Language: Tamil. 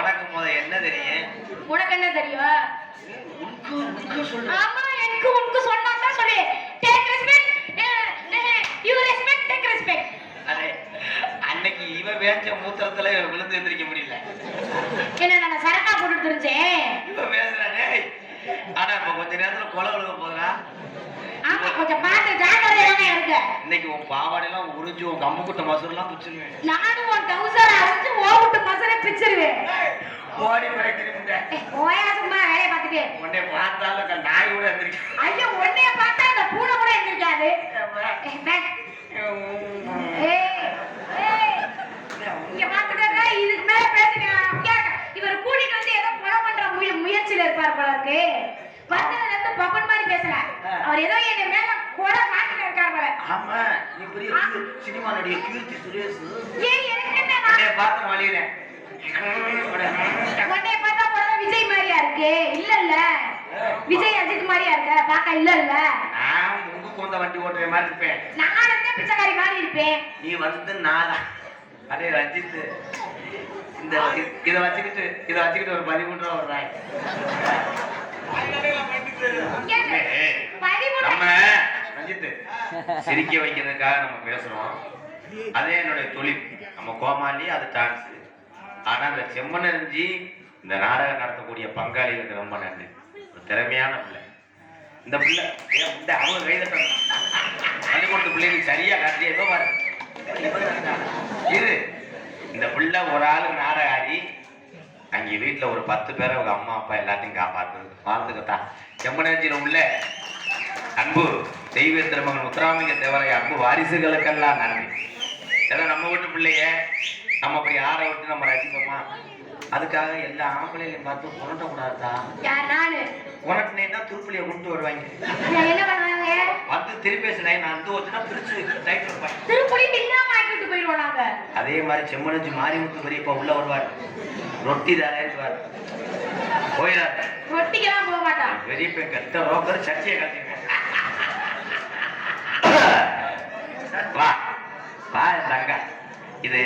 உனக்கு என்ன தெரியும்? உனக்கு உனக்கு சொல்றேன் ஆமா எனக்கு உனக்கு சொன்னா தான் சொல்லு. Take respect you respect take respect array அன்னைக்கு இவ வேஞ்ச மூத்திரத்துல விழுந்து எந்திரிக்க முடியல. என்ன நான் சரக்கா போட்டுட்டு தெரிஞ்சேன் இவ பேசுறானே ஆனா இப்ப கொஞ்ச நேரத்துல கொலை விழுக ஆமா கொஞ்சம் பார்த்து ஜாக்கிரதையாக இருக்க இன்னைக்கு உன் பாவாடையெல்லாம் உறிஞ்சு உன் கம்முக்குட்ட மசூரெல்லாம் பிடிச்சிருவேன் நானும் உன் டவுசர் அரைச்சு ஓவிட்டு மசரை பிச்சிருவேன். ஓடி பிறக்கிறீங்க ஏய், ஓயா சும்மா வேலையை பார்த்துட்டு. உன்னை பார்த்தாலும் அந்த நாய் கூட எந்திரிக்க ஐயோ உன்னைய பார்த்தா இந்த பூனை கூட எந்திரிக்காது இங்க பாத்துக்கங்க, இதுக்கு மேல பேசுங்க. இவர் கூட்டிட்டு வந்து ஏதோ கொலை பண்ற முய- முயற்சியில இருப்பார் போல இருக்கு. வந்ததுல இருந்து பப்பன் மாதிரி பேசல. அவர் ஏதோ என் மேல கொலை மாட்டிட்டு இருக்கார் போல. ஆமா நீ பெரிய கீ- சினிமா நடிகை கீர்த்தி சுரேஷ். ஏய் எனக்கு என்ன? நான் வழியிறேன் உன்னைய பார்த்தா போல விஜய் மாதிரியா இருக்கு இல்ல இல்ல விஜய் அஜித் மாதிரியா இருக்க? பாக்க இல்ல இல்ல. நான் முங்கு கொண்ட வண்டி ஓட்டுற மாதிரி இருப்பேன். தான் பிச்சைக்காரி மாதிரி இருப்பேன்? நீ வந்து நாளா அதே ரஞ்சித். இந்த இதை வச்சுக்கிட்டு இதை வச்சுக்கிட்டு ஒரு பதிமூன்று ரூபா வர்றாங்க பதிமூணு நம்ம ரஞ்சித் சிரிக்க வைக்கிறதுக்காக நம்ம பேசுறோம். அதே என்னுடைய தொழில். நம்ம கோமாளி அது டான்ஸ் ஆனா அந்த செம்மனறிஞ்சி இந்த நாடகம் நடத்தக்கூடிய பங்காளிகளுக்கு ரொம்ப நன்றி. ஒரு திறமையான பிள்ளை. இந்த பிள்ளை ஏன் இந்த அவங்க கைதட்டணும் பள்ளிக்கூடத்து பிள்ளைங்க சரியா காட்டி ஏதோ பாரு. இரு. இந்த பிள்ளை ஒரு ஆளு நாடகம் ஆடி அங்க வீட்டுல ஒரு பத்து பேரை அவங்க அம்மா அப்பா எல்லாத்தையும் காப்பாத்து. வாழ்ந்துக்கத்தான் செம்மனஞ்சில உள்ள அன்பு தெய்வ திருமகன் முத்துராமலிங்க தேவரை அன்பு வாரிசுகளுக்கெல்லாம் நன்றி. ஏதோ நம்ம வீட்டு பிள்ளைய. நம்ம அப்படி ஆற விட்டு நம்ம ரசிப்போமா? அதுக்காக எல்லா ஆம்பளைகளையும் பார்த்து புரட்ட கூடாதா யார் தான் திருப்பலியை கொண்டு வருவாங்க. வந்து திருப்பேசி லைன் அந்த வச்சுனா பிரிச்சு லைட் வைப்பாங்க ஆக்கிட்டு போயிடுவோம் நாங்க. அதே மாதிரி செம்மனஞ்சு மாரிமுத்து பெரியப்பா உள்ள வருவார். ரொட்டி தயாரிப்பார் போயிடாரு ரொட்டிக்கெல்லாம் போக மாட்டான். பெரியப்பா கத்த ரோக்கர் சர்ச்சையை கட்டிங்க வா. வா தங்க இது